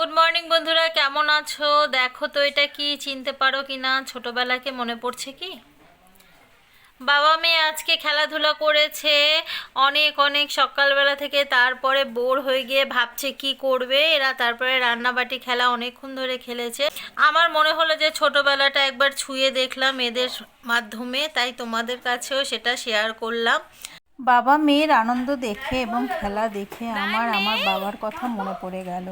Good morning বন্ধুরা। কেমন আছো? দেখো তো এটা কি চিনতে পারো কি না ছোটোবেলাকে মনে পড়ছে কি? বাবা মেয়ে আজকে খেলাধুলা করেছে। অনেক অনেক সকালবেলা থেকে তারপরে বোর হয়ে গিয়ে ভাবছে কি করবে। এরা তারপরে রান্নাবাটি খেলা অনেকক্ষণ ধরে খেলেছে। আমার মনে হলো যে ছোটোবেলাটা একবার ছুঁয়ে দেখলাম এদের মাধ্যমে, তাই তোমাদের কাছেও সেটা শেয়ার করলাম। বাবা মেয়ের আনন্দ দেখে এবং খেলা দেখে আমার আমার বাবার কথা মনে পড়ে গেল।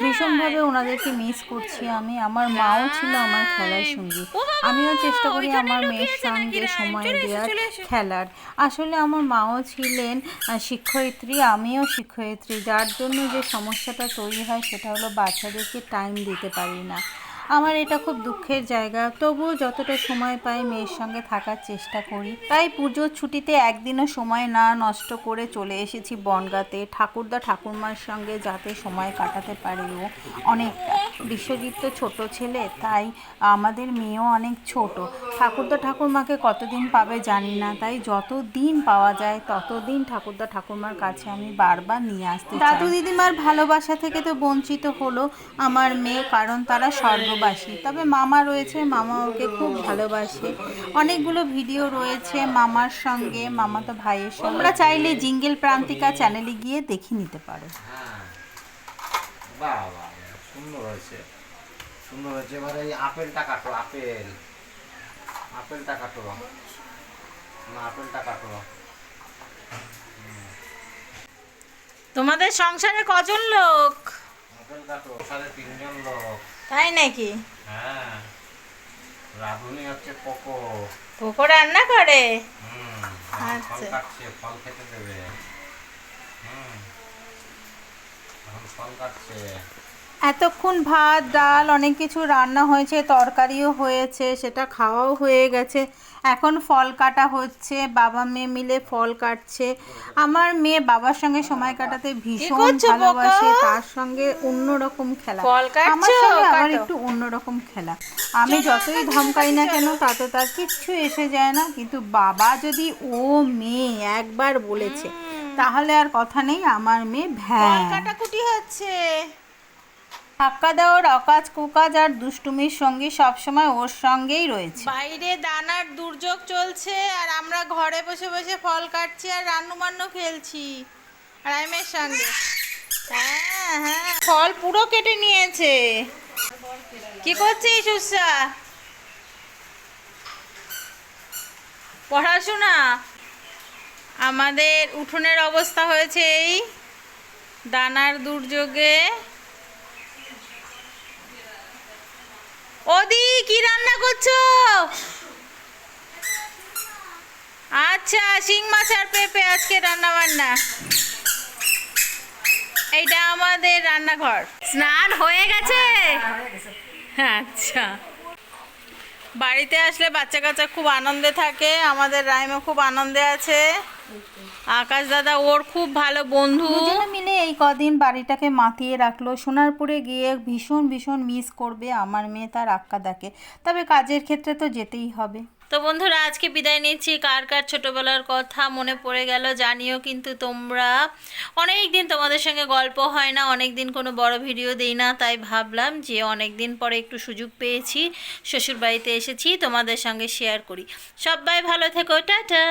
ভীষণভাবে ওনাদেরকে মিস করছি আমি। আমার মাও ছিল আমার খেলার সঙ্গী। আমিও চেষ্টা করি আমার মেয়ের সঙ্গে সময় দেওয়ার খেলার। আসলে আমার মাও ছিলেন শিক্ষয়িত্রী আমিও শিক্ষয়িত্রী। যার জন্য যে সমস্যাটা তৈরি হয় সেটা হলো বাচ্চাদেরকে টাইম দিতে পারি না। আমার এটা খুব দুঃখের জায়গা। তবুও যতটা সময় পাই মেয়ের সঙ্গে থাকার চেষ্টা করি। তাই পুজোর ছুটিতে একদিনও সময় না নষ্ট করে চলে এসেছি বনগাতে। ঠাকুরদা ঠাকুরমার সঙ্গে যাতে সময় কাটাতে পারে ও। অনেকটা বিশ্বজিৎ তো ছোট ছেলে, তাই আমাদের মেয়েও অনেক ছোট। ঠাকুরদা ঠাকুরমাকে কতদিন পাবে জানি না, তাই যত দিন পাওয়া যায় ততদিন ঠাকুরদা ঠাকুরমার কাছে আমি বারবার নিয়ে আসতে। দাদু দিদিমার ভালোবাসা থেকে তো বঞ্চিত হলো আমার মেয়ে, কারণ তারা স্বর্গবাসী তবে মামা রয়েছে মামা ওকে খুব ভালোবাসে। অনেকগুলো ভিডিও রয়েছে মামার সঙ্গে মামা তো ভাইয়ের সঙ্গে। তোমরা চাইলে জিঙ্গেল প্রান্তিকা চ্যানেলে গিয়ে দেখে নিতে পারো। বাহ বাহ সুন্দর হয়েছে। সুন্দর হয়েছে। এবারে এই আপেলটা কাটো আপেল। আপেলটা কাটো না আপেলটা কাটো তোমাদের সংসারে কজন লোক? আপেল কাটো সাড়ে তিনজন লোক। তাই নাকি? হ্যাঁ রাধুনি হচ্ছে কোকো কোকো রান্না করে? হুম ফল আচ্ছা। কাটছে ফল খেতে দেবে। হুম ফল কাটছে। এতক্ষণ ভাত ডাল অনেক কিছু রান্না হয়েছে তরকারিও হয়েছে সেটা খাওয়াও হয়ে গেছে। এখন ফল কাটা হচ্ছে বাবা মেয়ে মিলে ফল কাটছে। আমার মেয়ে বাবার সঙ্গে সময় কাটাতে ভীষণ ভালোবাসে তার সঙ্গে অন্যরকম খেলা। আমার সঙ্গে কাটো। একটু অন্যরকম খেলা। আমি যতই ধমকাই না কেন তাতে তার কিচ্ছু এসে যায় না। কিন্তু বাবা যদি ও মেয়ে একবার বলেছে তাহলে আর কথা নেই। আমার মেয়ে ভ্যাঁ। কাটাকুটি হচ্ছে। ধাক্কা দেওয়ার অকাজ কুকাজ আর দুষ্টুমির সঙ্গী সবসময় ওর সঙ্গেই রয়েছে। বাইরে দানার দুর্যোগ চলছে আর আমরা ঘরে বসে বসে ফল কাটছি আর রান্নুবান্নু খেলছি। রাইমের সঙ্গে। হ্যাঁ হ্যাঁ। ফল পুরো কেটে নিয়েছে। কি করছিস, উষা? পড়াশোনা? আমাদের উঠোনের অবস্থা হয়েছে এই। দানার দুর্যোগে কি রান্না করছ? আচ্ছা শিং মাছ আর পেঁপে আজকে রান্না বান্না এইটা আমাদের রান্নাঘর। স্নান হয়ে গেছে। আচ্ছা। বাড়িতে আসলে বাচ্চা কাচ্চা খুব আনন্দে থাকে, আমাদের রাইমে খুব আনন্দে আছে। আকাশ দাদা, ওর খুব ভালো বন্ধু। মিলে এই কদিন বাড়িটাকে মাতিয়ে রাখল। সোনারপুরে গিয়ে ভীষণ ভীষণ মিস করবে আমার মেয়ে তার আক্কাদাকে। তবে কাজের ক্ষেত্রে তো যেতেই হবে। তো বন্ধুরা, আজকে বিদায় নিচ্ছি। কার কার ছোটোবেলার কথা মনে পড়ে গেল জানিও, কিন্তু তোমরা অনেক দিন তোমাদের সঙ্গে গল্প হয় না অনেক দিন কোনো বড় ভিডিও দিই না, তাই ভাবলাম যে অনেক দিন পরে একটু সুযোগ পেয়েছি, শ্বশুরবাড়িতে এসেছি, তোমাদের সঙ্গে শেয়ার করি। সবাই ভালো থেকো, টাটা!